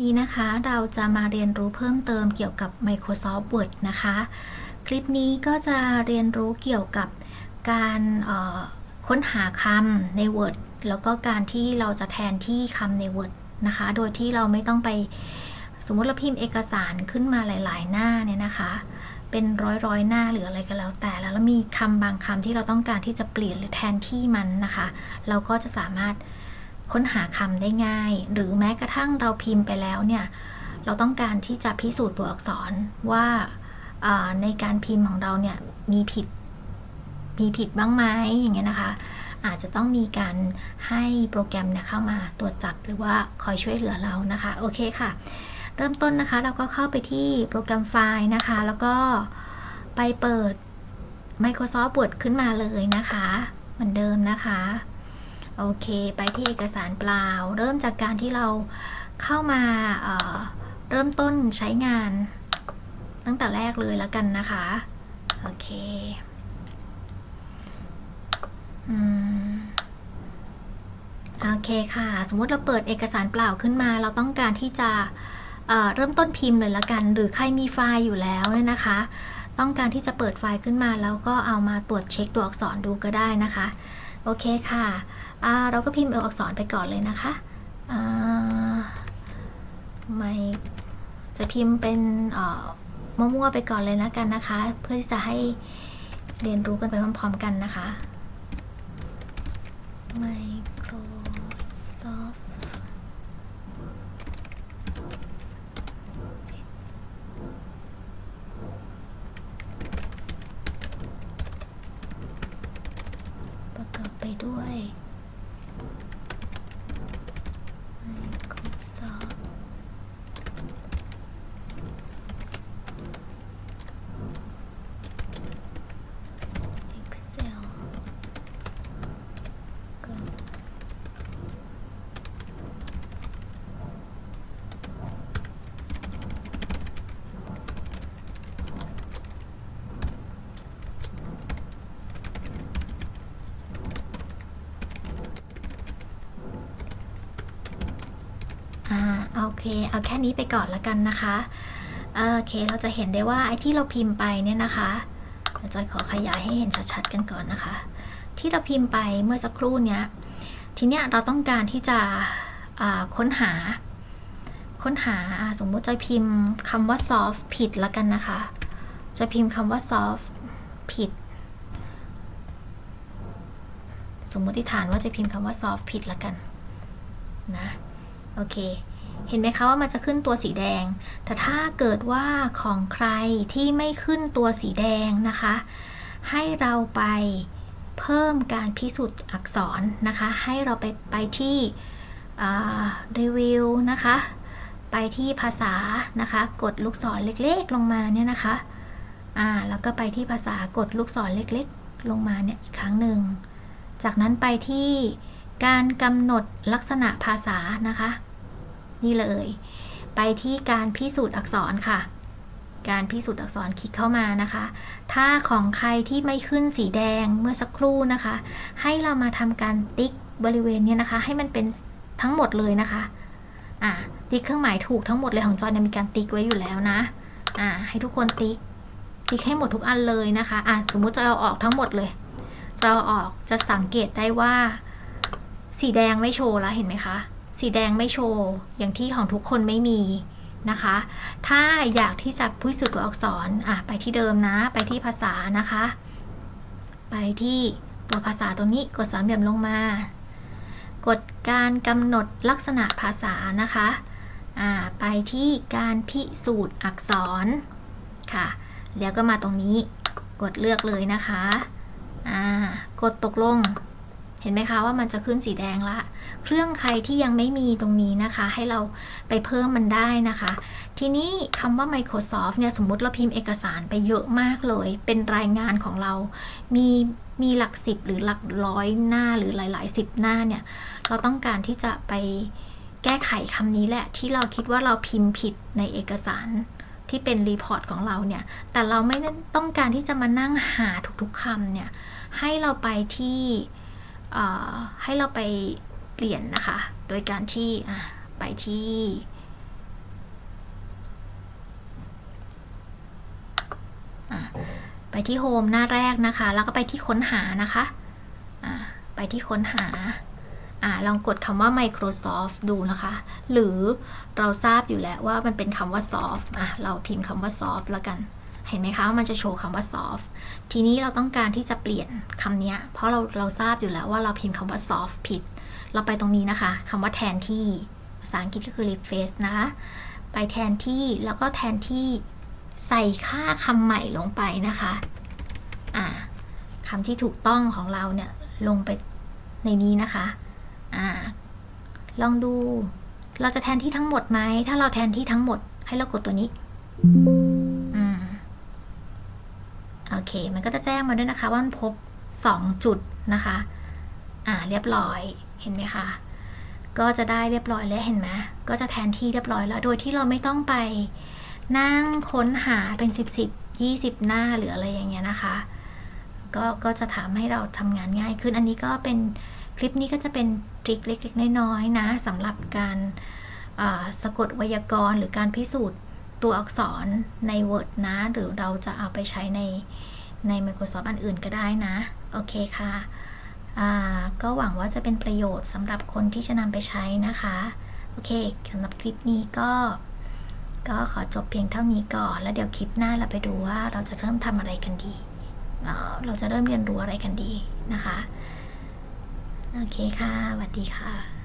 นี้นะคะเราจะมาเรียนรู้เพิ่มเติมเกี่ยวกับ Microsoft Word นะคะ คลิปนี้ก็จะเรียนรู้เกี่ยวกับการค้นหาคำใน Word แล้วก็การที่เราจะแทนที่คำใน Word นะคะ โดยที่เราไม่ต้องไปสมมติเราพิมพ์เอกสารขึ้นมาหลาย ๆ หน้าเนี่ยนะคะ เป็นร้อยร้อยๆหน้าหรืออะไรก็แล้ว แต่แล้วมีคำบางคำที่เราต้องการที่จะเปลี่ยนหรือแทนที่มันนะคะ เราก็จะสามารถ ค้นหาคำได้ง่าย หรือแม้กระทั่งเราพิมพ์ไปแล้วเนี่ยเราต้องการที่จะพิสูจน์ตัวอักษรว่าในการพิมพ์ของเราเนี่ยมีผิดมีผิดบ้างไหมอย่างเงี้ยนะคะ อาจจะต้องมีการให้โปรแกรมเนี่ยเข้ามาตรวจจับหรือว่าคอยช่วยเหลือเรานะคะ โอเคค่ะ เริ่มต้นนะคะเราก็เข้าไปที่โปรแกรมไฟล์นะคะ แล้วก็ไปเปิด Microsoft Word ขึ้นมาเลยนะคะ เหมือนเดิมนะคะ โอเค ไปที่เอกสารเปล่า เริ่มจากการที่เราเข้ามาเเริ่มต้นใช้งาน ตั้งแต่แรกเลยแล้วกันนะคะ โอเคอืมโอเคค่ะ สมมติเราเปิดเอกสารเปล่าขึ้นมา เราต้องการที่จะเเริ่มต้นพิมพ์เลยละกัน หรือใครมีไฟล์อยู่แล้วเนี่ยนะคะ ต้องการที่จะเปิดไฟล์ขึ้นมา แล้วก็เอามาตรวจเช็คตัวอักษรดูก็ได้นะคะ โอเคค่ะเราก็พิมพ์เอาอักษรไปก่อนเลยนะคะไม่จะพิมพ์เป็นมั่วๆไปก่อนเลยนะกันนะคะ เพื่อที่จะให้เรียนรู้กันไปพร้อมๆกันนะคะ ไม่ ประกอบ ไปด้วย Microsoft Excel ก็ อ่าโอ เค เอาแค่นี้ไปก่อนละกันนะคะเออโอเค เราจะเห็นได้ว่าไอ้ที่เราพิมพ์ไปเนี่ยนะคะเดี๋ยวจอยขอขยายให้เห็นชัดๆกันก่อนนะคะ ที่เราพิมพ์ไปเมื่อสักครู่เนี้ย ทีเนี้ยเราต้องการที่จะค้นหา ค้นหาสมมุติจอยพิมพ์คำว่า soft ผิดละกันนะคะจะพิมพ์คำว่า soft ผิด สมมติฐานว่าจะพิมพ์คำว่า soft ผิดละกันนะ โอเค เห็นไหมคะว่ามันจะขึ้นตัวสีแดง แต่ถ้าเกิดว่าของใครที่ไม่ขึ้นตัวสีแดงนะคะ ให้เราไปเพิ่มการพิสูจน์อักษรนะคะ ให้เราไปไปที่รีวิวนะคะ ไปที่ภาษานะคะ กดลูกศรเล็กๆ ลงมาเนี่ยนะคะอ่าแล้วก็ไปที่ภาษากดลูกศรเล็กๆ ลงมาเนี่ยอีกครั้งหนึ่ง จากนั้นไปที่การกำหนดลักษณะภาษานะคะ นี่เลย ไปที่การพิสูจน์อักษรค่ะ การพิสูจน์อักษรคลิกเข้ามานะคะ ถ้าของใครที่ไม่ขึ้นสีแดงเมื่อสักครู่นะคะ ให้เรามาทำการติ๊กบริเวณนี้นะคะ ให้มันเป็นทั้งหมดเลยนะคะอ่าติ๊กเครื่องหมายถูกทั้งหมดเลยของจอยเนี่ยมีการติ๊กไว้อยู่แล้วนะอ่าให้ทุกคนติ๊กติ๊กให้หมดทุกอันเลยนะคะอ่าสมมุติจะเอาออกทั้งหมดเลย จะเอาออกจะสังเกตได้ว่า สีแดงไม่โชว์แล้วเห็นไหมคะ สีแดงไม่โชว์ อย่างที่ของทุกคนไม่มีนะคะ ถ้าอยากที่จะพิสูจน์ตัวอักษรอะไปที่เดิมนะ ไปที่ภาษานะคะ ไปที่ตัวภาษาตรงนี้กดสามเหลี่ยมลงมากดการกำหนดลักษณะภาษานะคะอ่าไปที่การพิสูจน์อักษรค่ะ แล้วก็มาตรงนี้กดเลือกเลยนะคะอ่ากดตกลง เห็นไหมคะว่ามันจะขึ้นสีแดงละ เครื่องใครที่ยังไม่มีตรงนี้นะคะ ให้เราไปเพิ่มมันได้นะคะ ทีนี้คำว่า Microsoft เนี่ยสมมติเราพิมพ์เอกสารไปเยอะมากเลย เป็นรายงานของเรา มีมีหลักสิบหรือหลักร้อยหน้าหรือหลาย ๆ สิบหน้าเนี่ย เราต้องการที่จะไปแก้ไขคำนี้แหละ ที่เราคิดว่าเราพิมพ์ผิดในเอกสารที่เป็นรีพอร์ตของเราเนี่ย แต่เราไม่ต้องการที่จะมานั่งหาทุกๆคำเนี่ย ให้เราไปที่ ให้เราไปเปลี่ยนนะคะ โดยการที่ไปที่ไปที่โฮมหน้าแรกนะคะ แล้วก็ไปที่ค้นหานะคะไปที่ค้นหาอลองกดคำว่า Microsoft ดูนะคะ หรือเราทราบอยู่แล้วว่ามันเป็นคำว่า soft อะเราพิมพ์คำว่า soft แล้วกัน เห็นไหมคะว่ามันจะโชว์คำว่า soft ทีนี้เราต้องการที่จะเปลี่ยนคำนี้เพราะเราเราทราบอยู่แล้วว่าเราพิมพ์คำว่า soft ผิด เราไปตรงนี้นะคะคำว่าแทนที่ภาษาอังกฤษก็คือ replace นะคะไปแทนที่แล้วก็แทนที่ใส่ค่าคำใหม่ลงไปนะคะอ่าคำที่ถูกต้องของเราเนี่ยลงไปในนี้นะคะอ่าลองดู เราจะแทนที่ทั้งหมดไหม ถ้าเราแทนที่ทั้งหมดให้เรากดตัวนี้ เค มันก็จะแจ้งมาด้วยนะคะว่ามันพบ 2 จุดนะคะ อ่า เรียบร้อย เห็นไหมคะ ก็จะได้เรียบร้อยแล้วเห็นไหมก็จะแทนที่เรียบร้อยแล้ว โดยที่เราไม่ต้องไปนั่งค้นหาเป็น 10 10 20 หน้าหรืออะไรอย่างเงี้ยนะคะ ก็ก็จะทำให้เราทำงานง่ายขึ้น อันนี้ก็เป็นคลิปนี้ก็จะเป็นทริคเล็กๆน้อยๆนะสำหรับการสะกดไวยากรณ์หรือการพิสูจน์ ตัวอักษรใน Word นะ หรือเราจะเอาไปใช้ในใน Microsoft อันอื่นก็ได้นะ โอเคค่ะก็หวังว่าจะเป็นประโยชน์สำหรับคนที่จะนำไปใช้นะคะ โอเคสำหรับคลิปนี้ก็ ก็ขอจบเพียงเท่านี้ก่อน แล้วเดี๋ยวคลิปหน้าเราไปดูว่าเราจะเริ่มทำอะไรกันดีเอ่อเราจะเริ่มเรียนรู้อะไรกันดีนะคะ โอเคค่ะสวัสดีค่ะ